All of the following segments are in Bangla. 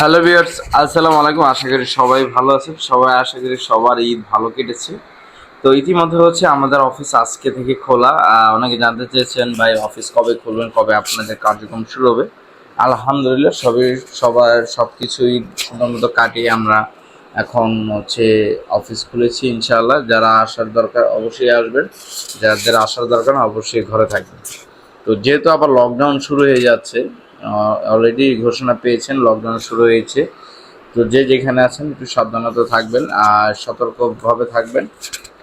হ্যালো ভিউয়ার্স আসসালামু আলাইকুম। আশা করি সবাই ভালো আছেন। সবাই আশা করি সবার ঈদ ভালো কেটেছে। তো ইতিমধ্যে হচ্ছে আমাদের অফিস আজকে থেকে খোলা। অনেকে জানতে চেয়েছেন, ভাই, অফিস কবে খুলবেন? কবে আপনাদের কার্যক্রম শুরু হবে? আলহামদুলিল্লাহ, সবই, সবার সব কিছুই সুন্দর মতো কাটিয়ে আমরা এখন হচ্ছে অফিস খুলেছি ইনশাআল্লাহ। যারা আসার দরকার অবশ্যই আসবেন। যাদের আসার দরকার অবশ্যই ঘরে থাকবেন। তো যেহেতু আবার লকডাউন শুরু হয়ে যাচ্ছে অলরেডি ঘোষণা পেয়েছেন লকডাউন শুরু হয়েছে। তো যে যেখানে আছেন, একটু সাবধানতা থাকবেন আর সতর্কভাবে থাকবেন।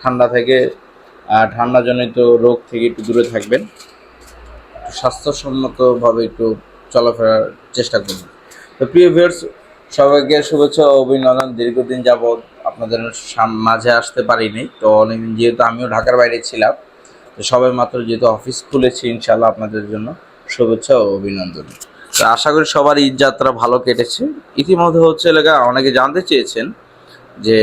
ঠান্ডা থেকে ঠান্ডাজনিত রোগ থেকে একটু দূরে থাকবেন। স্বাস্থ্যসম্মতভাবে একটু চলাফেরার চেষ্টা করবেন তো প্রিয় ভিউয়ার্স সবাইকে শুভেচ্ছা অভিনন্দন। দীর্ঘদিন যাবৎ আপনাদের মাঝে আসতে পারিনি। তো অনেকদিন যেহেতু আমিও ঢাকার বাইরে ছিলাম, তো সবাই মাত্র যেহেতু অফিস খুলেছি ইনশাল্লাহ আপনাদের জন্য। শুভেচ্ছা ও অভিনন্দন। আশা করি সবার ঈদ যাত্রা ভালো কেটেছে। ইতিমধ্যে হচ্ছে এলাকা অনেকে জানতে চেয়েছেন যে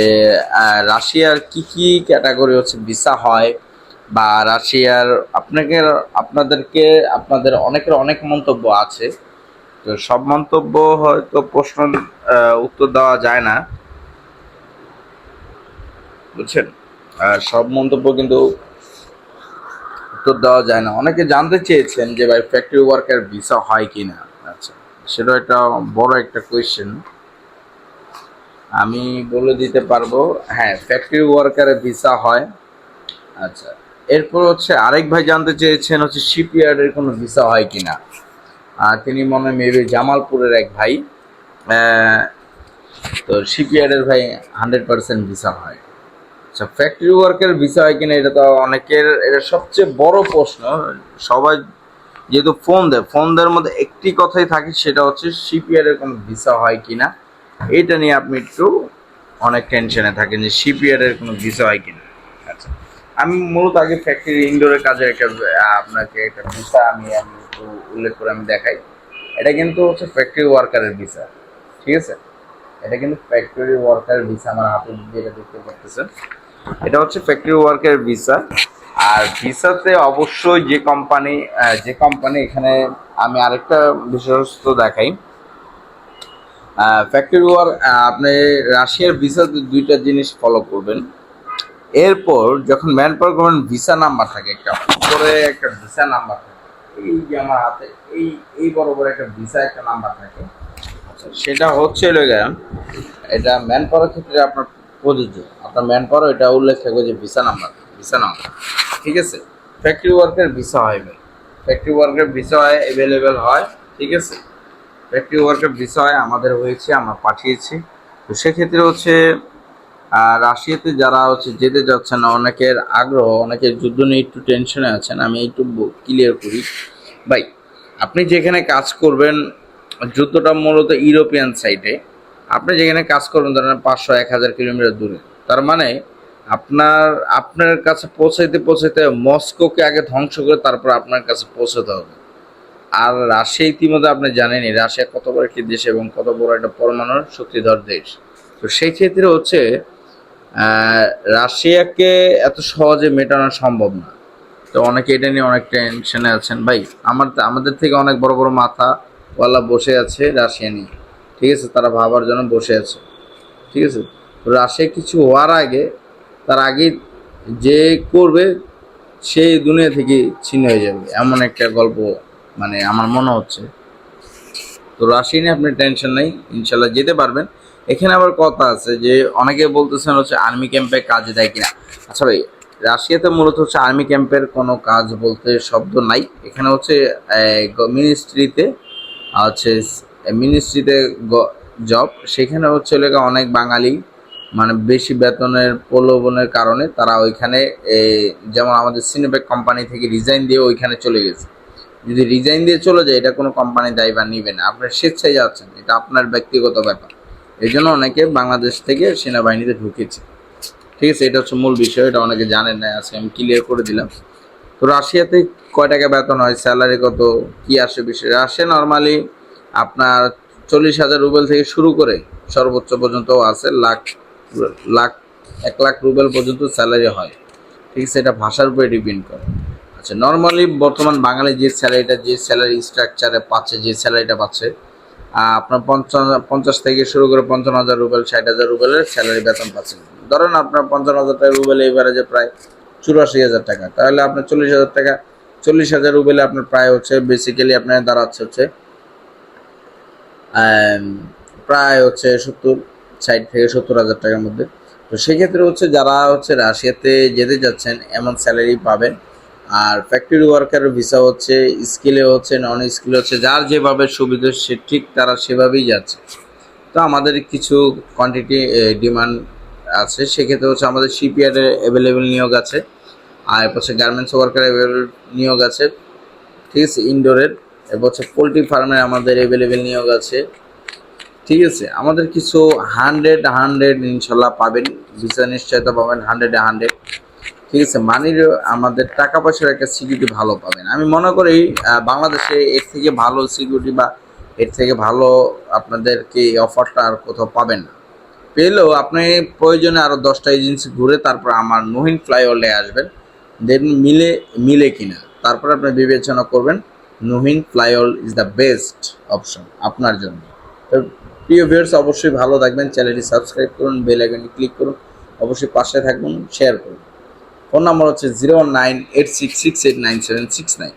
রাশিয়ার কি কি ক্যাটাগরি হচ্ছে ভিসা হয় বা রাশিয়ার আপনাকে, আপনাদেরকে, আপনাদের অনেকের অনেক মন্তব্য আছে। তো সব মন্তব্য হয়তো প্রশ্ন উত্তর দেওয়া যায় না। বুঝছেন? আর সব মন্তব্য কিন্তু উত্তর দেওয়া যায় না। অনেকে জানতে চেয়েছেন যে ভাই ফ্যাক্টরি ওয়ার্কার ভিসা হয় কি না আচ্ছা সেটা একটা বড় একটা কোয়েশ্চেন আমি বলে দিতে পারব হ্যাঁ ফ্যাক্টরি ওয়ার্কারের ভিসা হয়। আচ্ছা এরপর হচ্ছে আরেক ভাই জানতে চেয়েছেন হচ্ছে শিপইয়ার্ডের কোনো ভিসা হয় কি না আর তিনি মনে মেবি জামালপুরের এক ভাই। তো শিপইয়ার্ডের ভাই হান্ড্রেড পার্সেন্ট ভিসা হয়। আচ্ছা ফ্যাক্টরি ওয়ার্কের ভিসা হয় কিনা এটা তো অনেকের, এটা সবচেয়ে বড় প্রশ্ন। সবাই যেহেতু ফোন দেয় ফোন দেওয়ার মধ্যে একটি কথাই থাকে, সেটা হচ্ছে শিপইয়ার্ডের কোনো ভিসা হয় কিনা। এটা নিয়ে আপনি একটু অনেক টেনশনে থাকেন যে শিপইয়ার্ডের কোনো ভিসা হয় কিনা। আচ্ছা আমি মূলত আগে ফ্যাক্টরি ইনডোরের কাজে একটা আপনাকে একটা ভিসা আমি আমি একটু উল্লেখ করে আমি দেখাই। এটা কিন্তু হচ্ছে ফ্যাক্টরি ওয়ার্কারের ভিসা ঠিক আছে? এটা কিন্তু ফ্যাক্টরি ওয়ার্কারের ভিসা আমার হাতে যেটা দেখতে পাচ্ছেন। এটা হচ্ছে ফ্যাক্টরি ওয়ার্কের ভিসা আর ভিসাতে অবশ্যই যে কোম্পানি যে কোম্পানি এখানে আমি আরেকটা বিশেষত্ব দেখাই। ফ্যাক্টরি ওয়ার আপনি রাশিয়ার ভিসা দুইটা জিনিস ফলো করবেন। এরপর যখন ম্যান পাওয়ার করবেন ভিসা নাম্বার থাকে, একটা উপরে একটা ভিসা নাম্বার থাকে, এই যে আমার হাতে, এই এই বরাবর একটা ভিসা একটা নাম্বার থাকে। সেটা হচ্ছে এটা ম্যান পাওয়ার ক্ষেত্রে আপনার প্রযোজ্য। আপনার ম্যান পাওয়ার এটা উল্লেখ থাকবে যে ভিসা নাম্বার ভিসা নাম্বার ঠিক আছে? ফ্যাক্টরি ওয়ার্কের ভিসা হয় ভাই ফ্যাক্টরি ওয়ার্কের ভিসা হয় অ্যাভেলেবেল হয়, ঠিক আছে? ফ্যাক্টরি ওয়ার্কের ভিসা হয়, আমাদের হয়েছে, আমরা পাঠিয়েছি। তো সেক্ষেত্রে হচ্ছে রাশিয়াতে যারা হচ্ছে যেতে যাচ্ছেন অনেকের আগ্রহ, অনেকের যুদ্ধ নিয়ে একটু টেনশনে আছেন, আমি একটু ক্লিয়ার করি। ভাই, আপনি যেখানে কাজ করবেন, যুদ্ধটা মূলত ইউরোপিয়ান সাইডে আপনি যেখানে কাজ করবেন, ধরেন পাঁচশো, এক হাজার কিলোমিটার দূরে, তার মানে আপনার আপনার কাছে পৌঁছাইতে পৌঁছাইতে মস্কোকে আগে ধ্বংস করে তারপর আপনার কাছে পৌঁছাতে হবে। আর রাশিয়া ইতিমধ্যে আপনি জানেনই, রাশিয়া কত বড় একটি দেশ এবং কত বড় একটা পরমাণু শক্তিধর দেশ। তো সেই ক্ষেত্রে হচ্ছে রাশিয়াকে এত সহজে মেটানো সম্ভব না। তো অনেকে এটা নিয়ে অনেক টেনশনে আছেন, ভাই, আমার আমাদের থেকে অনেক বড় বড় মাথা ওয়ালা বসে আছে রাশিয়া নিয়ে। ঠিক আছে, তারা ভাবার জন্য বসে আছে। ঠিক আছে? তো রাশিয়া কিছু হওয়ার আগে, তার আগে যে করবে, সেই দুনিয়া থেকে ছিন্ন হয়ে যাবে। এমন একটা গল্প মানে আমার মনে হচ্ছে। তো রাশিয়া নিয়ে আপনি টেনশন নেই, ইনশাল্লাহ যেতে পারবেন। এখানে আবার কথা আছে যে, অনেকে বলতেছেন হচ্ছে আর্মি ক্যাম্পে কাজ দেয় কিনা। আচ্ছা ভাই, রাশিয়াতে মূলত হচ্ছে আর্মি ক্যাম্পের কোনো কাজ বলতে শব্দ নাই। এখানে হচ্ছে মিনিস্ট্রিতে হচ্ছে মিনিস্ট্রিতে জব সেখানে হচ্ছে লেগে অনেক বাঙালি মানে বেশি বেতনের, প্রলোভনের কারণে তারা ওইখানে যেমন আমাদের সিনেবেক কোম্পানি থেকে রিজাইন দিয়ে ওইখানে চলে গেছে। যদি রিজাইন দিয়ে চলে যায়, এটা কোনো কোম্পানি দায়ী বা নিবে না। আপনার স্বেচ্ছায় যাচ্ছেন, এটা আপনার ব্যক্তিগত ব্যাপার। এই জন্য অনেকে বাংলাদেশ থেকে সেনাবাহিনীতে ঢুকেছে। ঠিক আছে, এটা হচ্ছে মূল বিষয়, এটা অনেকে জানেন না, আজকে আমি ক্লিয়ার করে দিলাম। তো রাশিয়াতে কয় টাকা বেতন হয় স্যালারি কত, কি আসে বিষয়? রাশিয়া নর্মালি আপনার চল্লিশ হাজার রুবেল থেকে শুরু করে সর্বোচ্চ পর্যন্ত আছে, লাখ লাখ, এক লাখ রুবেল পর্যন্ত স্যালারি হয়। ঠিক আছে, এটা ভাষার উপরে ডিপেন্ড করে। আচ্ছা নর্মালি বর্তমান বাঙালি যে স্যালারিটা যে স্যালারি স্ট্রাকচারে পাচ্ছে, যে স্যালারিটা পাচ্ছে আপনার পঞ্চাশ পঞ্চাশ থেকে শুরু করে পঞ্চান্ন হাজার রুবেল, ষাট হাজার রুবেলের স্যালারি বেতন পাচ্ছেন। ধরেন আপনার পঞ্চান্ন হাজার টাকা রুবেল এবারে যে প্রায় চুরাশি হাজার টাকা, তাহলে আপনার চল্লিশ হাজার টাকা, চল্লিশ হাজার রুবেলে আপনার প্রায় হচ্ছে বেসিক্যালি আপনার দাঁড়াচ্ছে হচ্ছে প্রায় হচ্ছে সত্তর, ষাট থেকে সত্তর হাজার টাকার মধ্যে। তো সেক্ষেত্রে হচ্ছে যারা হচ্ছে রাশিয়াতে যেতে যাচ্ছেন, এমন স্যালারি পাবেন। আর ফ্যাক্টরি ওয়ার্কার ভিসা হচ্ছে স্কিলে হচ্ছে নন স্কিলে হচ্ছে, যার যেভাবে সুবিধা সে ঠিক তারা সেভাবেই যাচ্ছে। তো আমাদের কিছু কোয়ান্টিটি ডিমান্ড আছে। সেক্ষেত্রে হচ্ছে আমাদের শিপইয়ার্ডে অ্যাভেলেবেল নিয়োগ আছে। আর হচ্ছে গার্মেন্টস ওয়ার্কার অ্যাভেলেবেল নিয়োগ আছে। ঠিক আছে ইনডোরের হচ্ছে পোলট্রি ফার্মে আমাদের অ্যাভেলেবেল নিয়োগ আছে। ঠিক আছে, আমাদের কিছু হান্ড্রেড হান্ড্রেড ইনশাল্লাহ পাবেন। ভিসা নিশ্চয়তা পাবেন হান্ড্রেডে হান্ড্রেড ঠিক আছে মানির আমাদের টাকা পয়সার একটা সিকিউরিটি ভালো পাবেন। আমি মনে করি বাংলাদেশে এর থেকে ভালো সিকিউরিটি বা এর থেকে ভালো আপনাদেরকে এই অফারটা আর কোথাও পাবেন না। পেলেও আপনি প্রয়োজনে আরও দশটা এজেন্সি ঘুরে তারপর আমার নহিন ফ্লাইওভারে আসবেন। দেন মিলে মিলে কিনা, তারপর আপনি বিবেচনা করবেন। নহিন ফ্লাইওল ইজ দ্য বেস্ট অপশন আপনার জন্য। তো প্রিয় ভিউয়ার্স অবশ্যই ভালো থাকবেন, চ্যানেলটি সাবস্ক্রাইব করুন বেল আইকনটি ক্লিক করুন, অবশ্যই পাশে থাকুন শেয়ার করুন। ফোন নাম্বার হচ্ছে zero nine eight six six eight nine seven six nine